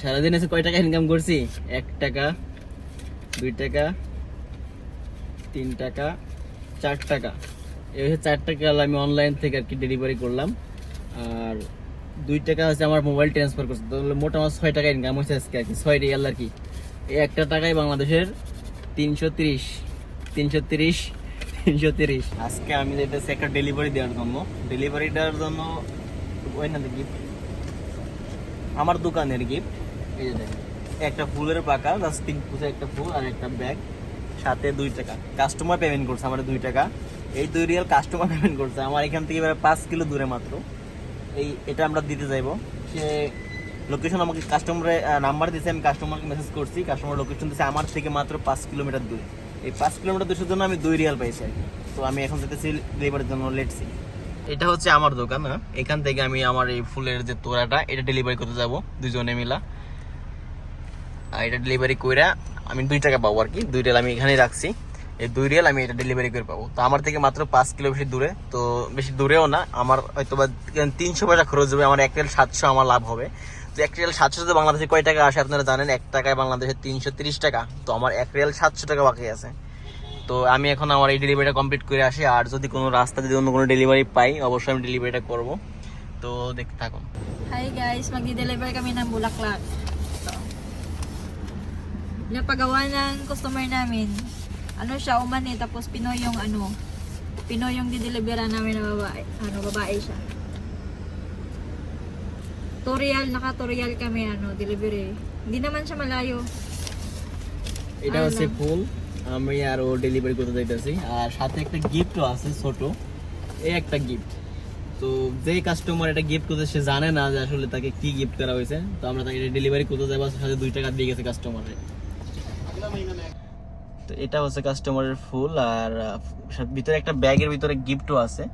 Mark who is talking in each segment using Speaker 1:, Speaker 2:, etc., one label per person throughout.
Speaker 1: সারাদিন এসে কয় টাকা ইনকাম করছি? এক টাকা, দুই টাকা, তিন টাকা, চার টাকা। এই হচ্ছে চার টাকা আমি অনলাইন থেকে আর কি ডেলিভারি করলাম। আর দুই টাকা হচ্ছে আমার মোবাইল ট্রান্সফার করছে। তাহলে মোট আমার ছয় টাকা ইনকাম হচ্ছে আজকে আর কি। ছয় রিয়াল আর কি। এই একটা টাকায় বাংলাদেশের তিনশো তিরিশ তিনশো তিরিশ তিনশো তিরিশ। আজকে আমি যেতেছি একটা ডেলিভারি দেওয়ার জন্য। ডেলিভারি দেওয়ার জন্য, ওই না গিফট আমার দোকানের গিফট একটা ফুলের পাকা জাস্ট তিন পুজো একটা ফুল আর একটা ব্যাগ সাথে দুই টাকা। কাস্টমার পেমেন্ট করছে আমার দুই টাকা। এই দুই রিয়াল কাস্টমার পেমেন্ট করছে। আমার এখান থেকে এবার পাঁচ কিলো দূরে মাত্র। এই, এটা আমরা দিতে যাইবো সে লোকেশন আমাকে কাস্টমারে নাম্বার দিয়েছে আমি কাস্টমারকে মেসেজ করছি। কাস্টমার লোকেশন দিয়েছে আমার থেকে মাত্র পাঁচ কিলোমিটার দূরে। এই পাঁচ কিলোমিটার দূরের জন্য আমি দুই রিয়াল পাইছি। আর তো আমি এখন যেতেছি ডেলিভারির জন্য লেটছি এটা হচ্ছে আমার দোকান হ্যাঁ? এখান থেকে আমি আমার এই ফুলের যে তোড়াটা, এটা ডেলিভারি করতে যাব, দুজনে মিলা। এটা ডেলিভারি কইরা আমি দুই টাকা পাবো আর কি। দুই রেল আমি এখানেই রাখছি। এই দুই রেল আমি এটা ডেলিভারি করে পাবো। তো আমার থেকে মাত্র পাঁচ কিলো বেশি দূরে, তো বেশি দূরেও না, আমার হয়তো বা তিনশো পয়সা খরচ হবে, আমার এক রেল সাতশো আমার লাভ হবে। তো এক রেল সাতশো তো বাংলাদেশে কয় টাকা আসে আপনারা জানেন? এক টাকায় বাংলাদেশে তিনশো তিরিশ টাকা। তো আমার এক রেল সাতশো টাকা বাকি আছে। তো আমি এখন আমার এই ডেলিভারিটা কমপ্লিট করে আসি। আর যদি কোনো রাস্তা যদি অন্য কোনো ডেলিভারি পাই, অবশ্যই আমি ডেলিভারিটা করব। তো দেখতে থাকুন।
Speaker 2: Kami ng bulaklak. Napagawa ng customer namin. Ano siya, uman eh, tapos Pinoy yung ano, Pinoy yung didelivera namin na babae. Ano, babae siya. Tutorial, naka-tutorial kami, ano, delivery. Hindi naman siya malayo.
Speaker 1: এটা হচ্ছে। ফুল আমি আর ও delivery করতে যাইতেছি আর সাথে একটা গিফটও আছে ছোট এই একটা গিফট তো যে কাস্টমার এটা গিফট করতে সে জানে না যে আসলে তাকে কি গিফট করা হয়েছে তো আমরা তাকে ডেলিভারি করতে যাব সাথে দুই টাকা দিয়ে গেছে কাস্টমারে তো এটা হচ্ছে কাস্টমারের ফুল আর ভিতরে একটা ব্যাগের ভিতরে গিফটও আছে।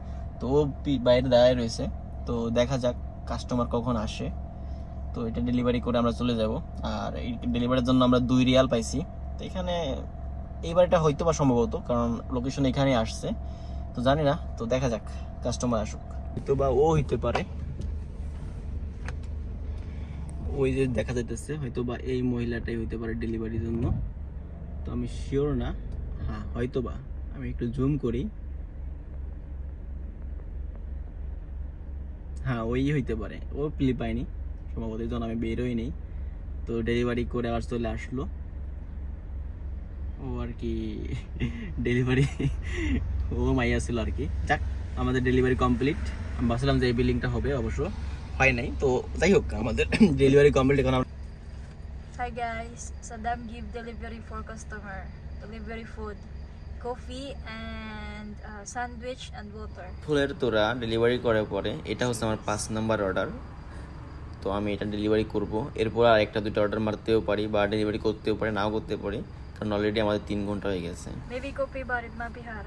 Speaker 1: তো ও বাইরে দাঁড়ায় রয়েছে। তো দেখা যাক কাস্টমার কখন আসে। তো এটা ডেলিভারি করে আমরা চলে যাব। আর এই ডেলিভারির জন্য আমরা দুই রিয়াল পাইছি। তো এখানে এইবার এটা হয়তো বা সম্ভবত, কারণ লোকেশন এখানে আসছে। তো জানি না, তো দেখা যাক কাস্টমার আসুক। হয়তো বা ও হইতে পারে। ওই যে দেখা যাইতেছে হয়তো বা এই মহিলাটাই হইতে পারে ডেলিভারির জন্য। তো আমি শিওর না। হ্যাঁ হয়তো বা আমি একটু জুম করি। হ্যাঁ ওই হইতে পারে। ও ক্লিপ পাইনি সম্ভবত জন্য আমি বেরোই নেই। তো ডেলিভারি করে আবার চলে আসলো। ও আর কি ডেলিভারি ও মাইয়া ছিল আর কি। যাক, আমাদের ডেলিভারি কমপ্লিট আমি ভাবছিলাম যে এই বিল্ডিংটা হবে অবশ্য। হয় নাই তো যাই হোক আমাদের ডেলিভারি কমপ্লিট এখন আমরা
Speaker 2: Hi guys, Saddam give delivery for customer. Delivery food, coffee and uh, sandwich and water.
Speaker 1: ফুলের তোরা ডেলিভারি করার পরে এটা হচ্ছে আমার পাঁচ নাম্বার অর্ডার তো আমি এটা ডেলিভারি করব এরপর আর একটা দুটো অর্ডার মারতেও পারি বা ডেলিভারি করতেও পারি নাও করতে পারি কারণ অলরেডি আমাদের তিন ঘণ্টা হয়ে গেছে
Speaker 2: Maybe coffee barit mapihar.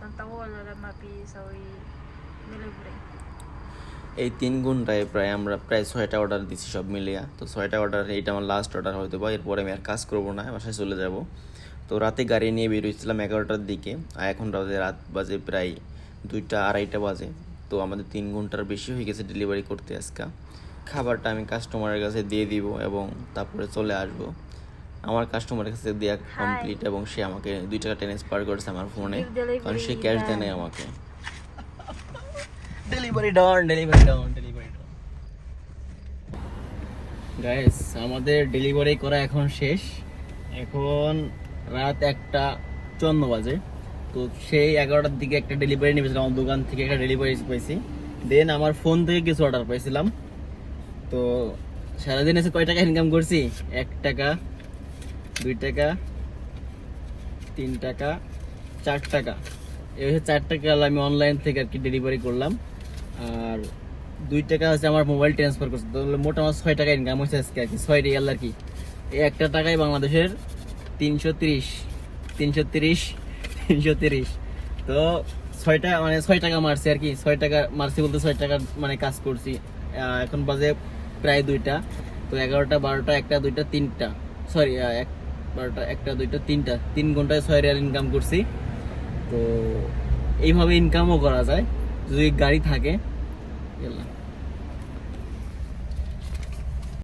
Speaker 2: Santa wala lang mapi sa delivery.
Speaker 1: এই তিন ঘন্টায় প্রায় আমরা প্রায় ছয়টা অর্ডার দিচ্ছি সব মিলিয়ে। তো ছয়টা অর্ডার এইটা আমার লাস্ট অর্ডার হয়তো বা এরপরে আমি আর কাজ করব না বাসায় চলে যাব। তো রাতে গাড়ি নিয়ে বেরিয়েছিলাম এগারোটার দিকে আর এখন রাতে রাত বাজে প্রায় দুইটা আড়াইটা বাজে। তো আমাদের তিন ঘণ্টার বেশি হয়ে গেছে ডেলিভারি করতে আজকে। খাবারটা আমি কাস্টমারের কাছে দিয়ে দিব এবং তারপরে চলে আসব। আমার কাস্টমারের কাছে দেওয়া কমপ্লিট এবং সে আমাকে দুই টাকা টেনেস পার করেছে আমার ফোনে কারণ সে ক্যাশ দেয় নাই আমাকে। Delivery down delivery down delivery down guys আমাদের ডেলিভারি করা এখন শেষ। এখন রাত একটা চন্ন বাজে। তো সেই এগারোটার দিকে একটা ডেলিভারি নিয়েছিলাম, আমার দোকান থেকে একটা ডেলিভারি পাইছি। দেন আমার ফোন থেকে কিছু অর্ডার পাইছিলাম। তো সারাদিন এসে কয় টাকা ইনকাম করছি? এক টাকা, দুই টাকা, তিন টাকা, চার টাকা। এই চার টাকা আমি অনলাইন থেকে আর কি ডেলিভারি করলাম। আর দুই টাকা হচ্ছে আমার মোবাইল ট্রান্সফার করছে। তাহলে মোট আমার ছয় টাকা ইনকাম হয়েছে আজকে আর কি, ছয় রিয়াল আর কি। এই একটা টাকাই বাংলাদেশের তিনশো তিরিশ তিনশো তিরিশ তিনশো তিরিশ। তো ছয়টা মানে ছয় টাকা মারছি আর কি, ছয় টাকা মারছি বলতে ছয় টাকা মানে কাজ করছি। এখন বাজে প্রায় দুইটা। তো এগারোটা, বারোটা, একটা, দুইটা, তিনটা। সরি এক, বারোটা, একটা, দুইটা, তিনটা। তিন ঘন্টায় ছয় রিয়াল ইনকাম করছি। তো এইভাবে ইনকামও করা যায়। যদি গাড়ি থাকে এলা